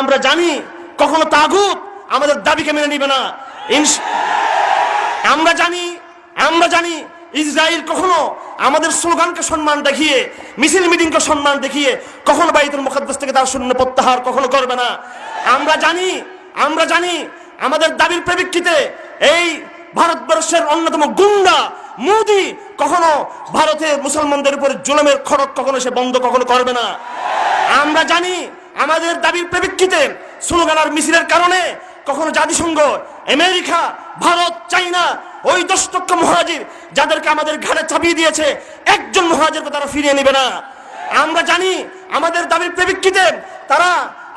আমরা জানি কখনো তাগুত আমাদের দাবিকে মেনে নিবে না। আমরা জানি আমরা জানি ইসরায়েল কখনো আমাদের স্লোগানকে সম্মান দেখিয়ে, মিছিল মিটিংকে সম্মান দেখিয়ে কখনো বাইতুল মুখাদ্দাস থেকে তার শূন্য প্রত্যাহার কখনো করবে না। আমরা জানি আমরা জানি আমাদের দাবির প্রেক্ষিতে এই ভারতবর্ষের অন্যতম গুন্ডা মোদি কখনো ভারতের মুসলমানদের উপরে জুলুমের খড়ক কখনো সে বন্ধ কখনো করবে না। আমরা জানি আমাদের দাবির প্রেক্ষিতে স্লোগান আর মিছিলের কারণে কখনো জাতিসংঘ, আমেরিকা, ভারত, চাইনা, ওই দশ লক্ষ মহাজির যাদেরকে আমাদের ঘাড়ে চাপিয়ে দিয়েছে, একজন মহাজিরকে তারা ফিরিয়ে নেবে না। আমরা জানি আমাদের দাবির প্রেক্ষিতে তারা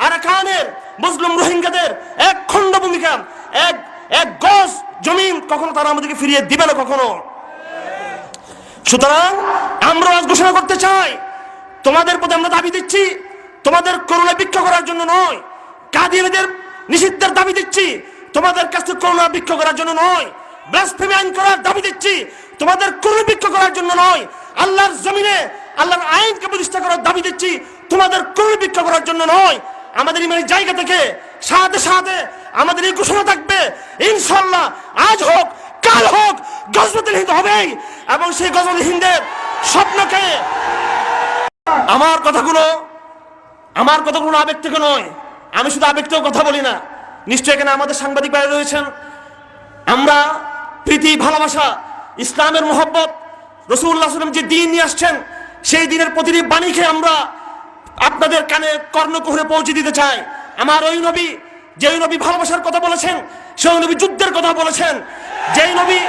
আরাকানের মুসলিম রোহিঙ্গাদের এক খণ্ড ভূমিকা, এক এক গজ জমিন কখনো তারা আমাদেরকে ফিরিয়ে দিবে না কখনো। সুতরাং আমরা আজ ঘোষণা করতে চাই, তোমাদের প্রতি আমরা দাবি দিচ্ছি তোমাদের করুণা ভিক্ষা করার জন্য নয়। কাদিনীদের নিষিদ্ধের দাবি দিচ্ছি। তোমাদের কাছে করুণা ভিক্ষা করার জন্য নয়। ব্লাসফেমি আইন করার দাবি দিচ্ছি। তোমাদের করুণা ভিক্ষা করার জন্য নয়। আল্লাহর জমিনে, আল্লাহর আইনকে প্রতিষ্ঠা করার দাবি দিচ্ছি। তোমাদের করুণা ভিক্ষা করার জন্য নয়। আমাদের ইমানের জায়গা থেকে, সাথে সাথে আমাদের এই ঘোষণা থাকবে। ইনশাল্লাহ আজ হোক, কাল হোক গজবতুল হিন্দ হবেই। এবং সেই গজবতুল হিন্দের স্বপ্নকে, আমার কথাগুলো আমার কথা কোনো আবেগ থেকে নয়। আমি শুধু আবেগ থেকে কথা বলি না। নিশ্চয় এখানে আমাদের সাংবাদিক বাইরে রয়েছেন। আমরা প্রীতি, ভালোবাসা, ইসলামের মোহব্বত রসুল্লাহ সাল্লাম যে দিন নিয়ে আসছেন, সেই দিনের প্রতিটি বাণীকে আমরা আপনাদের কানে কর্ণকুহরে পৌঁছে দিতে চাই। আমার ওই নবী, যেই নবী ভালোবাসার কথা বলেছেন, সেই নবী যুদ্ধের কথা বলেছেন। যেই নবী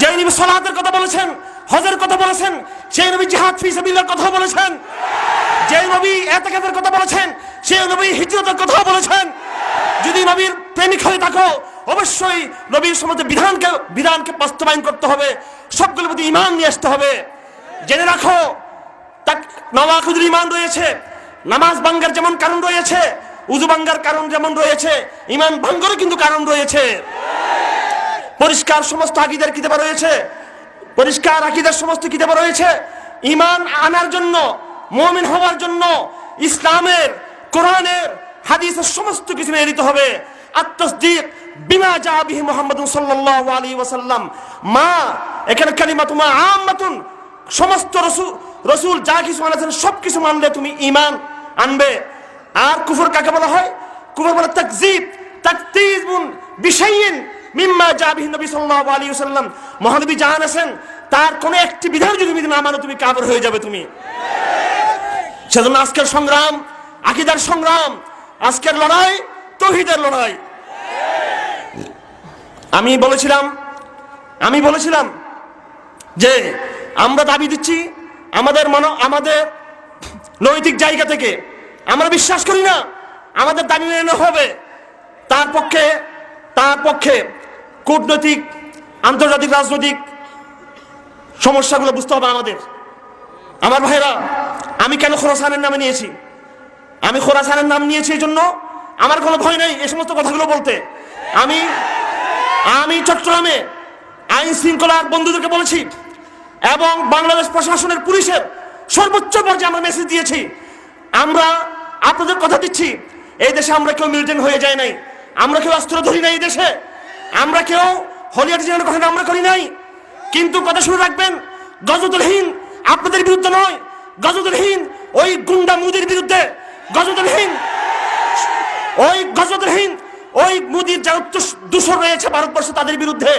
যেই নবী সলাহাতের কথা বলেছেন, হজের কথা বলেছেন, সেই নবী জিহাদ ফি সাবিল্লাহর কথা বলেছেন। যে নবী এতেকাদের কথা বলেছেন, সেই নবী হিজরতের কথা বলেছেন। যদি নবীর প্রেমিক হয়ে থাকো, অবশ্যই নবীর সমাজে বিধানকে বিধানকে বাস্তবায়ন করতে হবে, সবগুলোর প্রতি ইমান নিয়ে আসতে হবে। জেনে রাখো, তাক নওয়াকুদুর ইমান রয়েছে, নামাজ ভাঙ্গার যেমন কারণ রয়েছে, উজু ভাঙ্গার কারণ যেমন রয়েছে ইমান ভাঙ্গরও কিন্তু কারণ রয়েছে। পরিষ্কার সমস্ত আকিদের কিতাবা রয়েছে, পরিষ্কার আকিদের সমস্ত কিতাবা রয়েছে ইমান আনার জন্য মুমিন হওয়ার জন্য ইসলামের, কোরআনের, হাদিসের সমস্ত কিছু মেনে নিতে হবে। আত্মসদিক বিমা যা বিহি মোহাম্মদ সাল্লাল্লাহু আলাইহি ওয়াসাল্লাম। মা, এখানে কালিমাতু মা আম্মাতুন। সমস্ত রসুল রসুল যা কিছু আনেছেন সব কিছু মানলে তুমি ইমান আনবে। আর কুফর কাকে বলা হয়? কুফর বলে তাকজিব তাকতিজুন বিশাইইন মিম্মা জাবিহি নবী সাল্লাল্লাহু আলাইহি ওয়াসাল্লাম। মহানবী আছেন তার কোন একটি বিধান যদি তুমি না মানো, তুমি কাফের হয়ে যাবে তুমি। সেজন্য আজকের সংগ্রাম, আকিদার সংগ্রাম, আজকের লড়াই, তৌহিদের লড়াই। আমি বলেছিলাম আমি বলেছিলাম যে আমরা দাবি দিচ্ছি আমাদের মন, আমাদের নৈতিক জায়গা থেকে। আমরা বিশ্বাস করি না, আমাদের দাবি মেনে হবে। তার পক্ষে তার পক্ষে কূটনৈতিক, আন্তর্জাতিক, রাজনৈতিক সমস্যাগুলো বুঝতে হবে আমাদের। আমার ভাইরা আমি কেন খোরাসানের নামে নিয়েছি? আমি খোরাসানের নাম নিয়েছি এই জন্য আমার কোনো ভয় নেই এই সমস্ত কথাগুলো বলতে। আমি আমি চট্টগ্রামে আইন শৃঙ্খলার বন্ধুদেরকে বলেছি এবং বাংলাদেশ প্রশাসনের পুলিশের সর্বোচ্চ পর্যায়ে আমরা মেসেজ দিয়েছি। আমরা আপনাদের কথা দিচ্ছি, এই দেশে আমরা কেউ মিলিটেন্ট হয়ে যায় নাই। আমরা কেউ অস্ত্র ধরি নাই এই দেশে। আমরা কেউ হলিয়াটি জানানোর কথা আমরা করি নাই। কিন্তু কথা শুনে রাখবেন গজদুলহীন আপনাদের বিরুদ্ধে নয়। গজদুলহীন, ওই গুন্ডা মুদির বিরুদ্ধে গজদুলহীন, ওই গজদরহীন ওই মুদির যারা দূষণ রয়েছে ভারতবর্ষে তাদের বিরুদ্ধে।